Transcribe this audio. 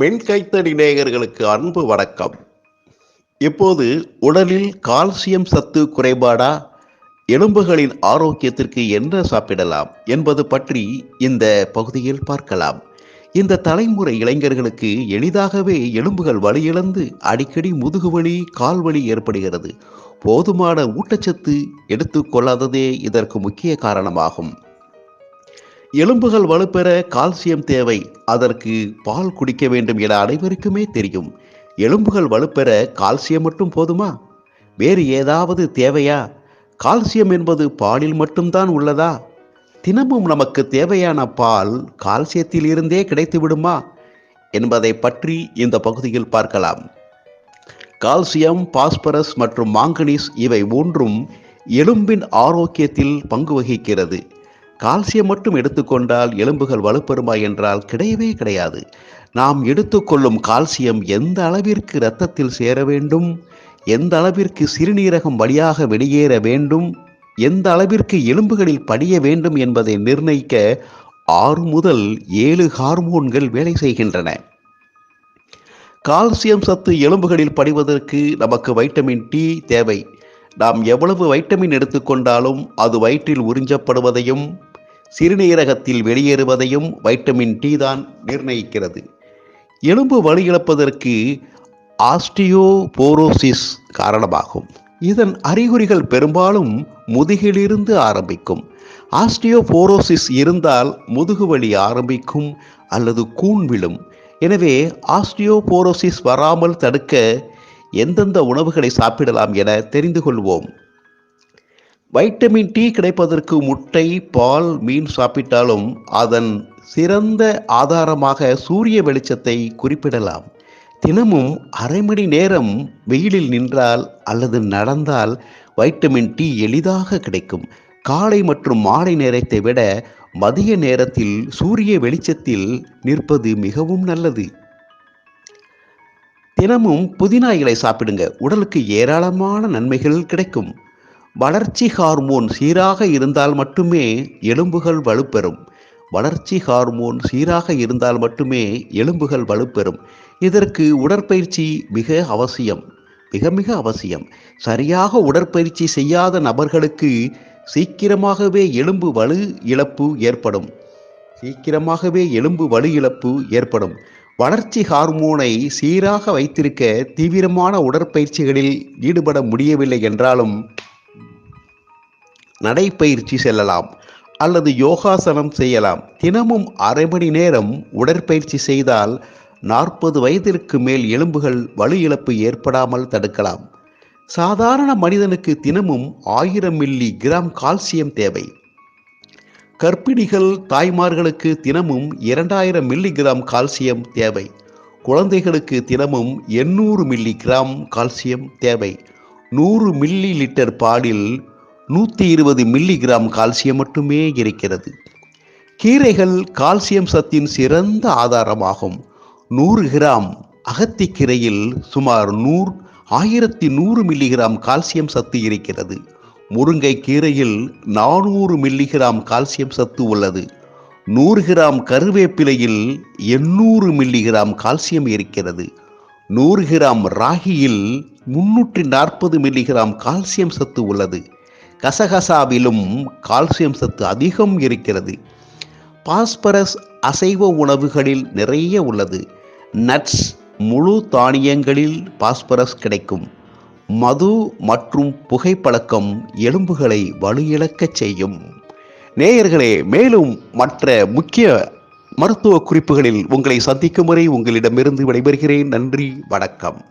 மென் நேயர்களுக்கு அன்பு வணக்கம். இப்போது உடலில் கால்சியம் சத்து குறைபாடா? எலும்புகளின் ஆரோக்கியத்திற்கு என்ன சாப்பிடலாம் என்பது பற்றி இந்த பகுதியில் பார்க்கலாம். இந்த தலைமுறை இளைஞர்களுக்கு எளிதாகவே எலும்புகள் வலியிழந்து அடிக்கடி முதுகுவலி கால்வலி ஏற்படுகிறது. போதுமான ஊட்டச்சத்து எடுத்துக்கொள்ளாததே இதற்கு முக்கிய காரணமாகும். எலும்புகள் வலுப்பெற கால்சியம் தேவை. அதற்கு பால் குடிக்க வேண்டும் என அனைவருக்குமே தெரியும். எலும்புகள் வலுப்பெற கால்சியம் மட்டும் போதுமா? வேறு ஏதாவது தேவையா? கால்சியம் என்பது பாலில் மட்டும்தான் உள்ளதா? தினமும் நமக்கு தேவையான பால் கால்சியத்தில் இருந்தே கிடைத்து விடுமா? என்பதை பற்றி இந்த பகுதியில் பார்க்கலாம். கால்சியம் பாஸ்பரஸ் மற்றும் மாங்கனீஸ் இவை மூன்றும் எலும்பின் ஆரோக்கியத்தில் பங்கு வகிக்கிறது. கால்சியம் மட்டும் எடுத்துக்கொண்டால் எலும்புகள் வலுப்பெறுமா என்றால் கிடையவே கிடையாது. நாம் எடுத்துக்கொள்ளும் கால்சியம் எந்த அளவிற்கு இரத்தத்தில் சேர வேண்டும்? எந்த அளவிற்கு சிறுநீரகம் வழியாக வெளியேற வேண்டும்? எந்த அளவிற்கு எலும்புகளில் படிய வேண்டும் என்பதை நிர்ணயிக்க ஆறு முதல் ஏழு ஹார்மோன்கள் வேலை செய்கின்றன. கால்சியம் சத்து எலும்புகளில் படிவதற்கு நமக்கு வைட்டமின் டி தேவை. நாம் எவ்வளவு வைட்டமின் எடுத்துக்கொண்டாலும் அது வயிற்றில் உறிஞ்சப்படுவதையும் சிறுநீரகத்தில் வெளியேறுவதையும் வைட்டமின் டி தான் நிர்ணயிக்கிறது. எலும்பு வலி இழப்பதற்கு ஆஸ்டியோபோரோசிஸ் காரணமாகும். இதன் அறிகுறிகள் பெரும்பாலும் முதுகிலிருந்து ஆரம்பிக்கும். ஆஸ்டியோபோரோசிஸ் இருந்தால் முதுகுவலி ஆரம்பிக்கும் அல்லது கூன் விழும். எனவே ஆஸ்டியோபோரோசிஸ் வராமல் தடுக்க எந்தெந்த உணவுகளை சாப்பிடலாம் என தெரிந்து கொள்வோம். வைட்டமின் டி கிடைப்பதற்கு முட்டை பால் மீன் சாப்பிட்டாலும் அதன் சிறந்த ஆதாரமாக சூரிய வெளிச்சத்தை குறிப்பிடலாம். தினமும் அரை மணி நேரம் வெயிலில் நின்றால் அல்லது நடந்தால் வைட்டமின் டி எளிதாக கிடைக்கும். காலை மற்றும் மாலை நேரத்தை விட மதிய நேரத்தில் சூரிய வெளிச்சத்தில் நிற்பது மிகவும் நல்லது. தினமும் புதினா இலை சாப்பிடுங்க. உடலுக்கு ஏராளமான நன்மைகள் கிடைக்கும். வளர்ச்சி ஹார்மோன் சீராக இருந்தால் மட்டுமே எலும்புகள் வலுப்பெறும். வளர்ச்சி ஹார்மோன் சீராக இருந்தால் மட்டுமே எலும்புகள் வலுப்பெறும். இதற்கு உடற்பயிற்சி மிக அவசியம். மிக மிக அவசியம். சரியாக உடற்பயிற்சி செய்யாத நபர்களுக்கு சீக்கிரமாகவே எலும்பு வலு இழப்பு ஏற்படும். சீக்கிரமாகவே எலும்பு வலு இழப்பு ஏற்படும். வளர்ச்சி ஹார்மோனை சீராக வைத்திருக்க தீவிரமான உடற்பயிற்சிகளில் ஈடுபட முடியவில்லை என்றாலும் நடைப்பயிற்சி செல்லலாம் அல்லது யோகாசனம் செய்யலாம். தினமும் அரை மணி நேரம் உடற்பயிற்சி செய்தால் நாற்பது வயதிற்கு மேல் எலும்புகள் வலு இழப்பு ஏற்படாமல் தடுக்கலாம். சாதாரண மனிதனுக்கு தினமும் ஆயிரம் மில்லி கிராம் கால்சியம் தேவை. கர்ப்பிணிகள் தாய்மார்களுக்கு தினமும் இரண்டாயிரம் மில்லி கிராம் கால்சியம் தேவை. குழந்தைகளுக்கு தினமும் எண்ணூறு மில்லி கிராம் கால்சியம் தேவை. நூறு மில்லி லிட்டர் பாலில் நூற்றி இருபது மில்லிகிராம் கால்சியம் மட்டுமே இருக்கிறது. கீரைகள் கால்சியம் சத்தின் சிறந்த ஆதாரமாகும். நூறு கிராம் அகத்திக்கீரையில் சுமார் நூறு ஆயிரத்தி நூறு மில்லிகிராம் கால்சியம் சத்து இருக்கிறது. முருங்கை கீரையில் நானூறு மில்லிகிராம் கால்சியம் சத்து உள்ளது. நூறு கிராம் கருவேப்பிலையில் எண்ணூறு மில்லிகிராம் கால்சியம் இருக்கிறது. நூறு கிராம் ராகியில் முன்னூற்றி நாற்பது மில்லிகிராம் கால்சியம் சத்து உள்ளது. கசகசாவிலும் கால்சியம் சத்து அதிகம் இருக்கிறது. பாஸ்பரஸ் அசைவ உணவுகளில் நிறைய உள்ளது. நட்ஸ் முழு தானியங்களில் பாஸ்பரஸ் கிடைக்கும். மது மற்றும் புகைப்பழக்கம் எலும்புகளை வலியழக்கச் செய்யும். நேயர்களே மேலும் மற்ற முக்கிய மருத்துவ குறிப்புகளில் உங்களை சந்திக்கும் வரை உங்களிடமிருந்து விடைபெறுகிறேன். நன்றி வணக்கம்.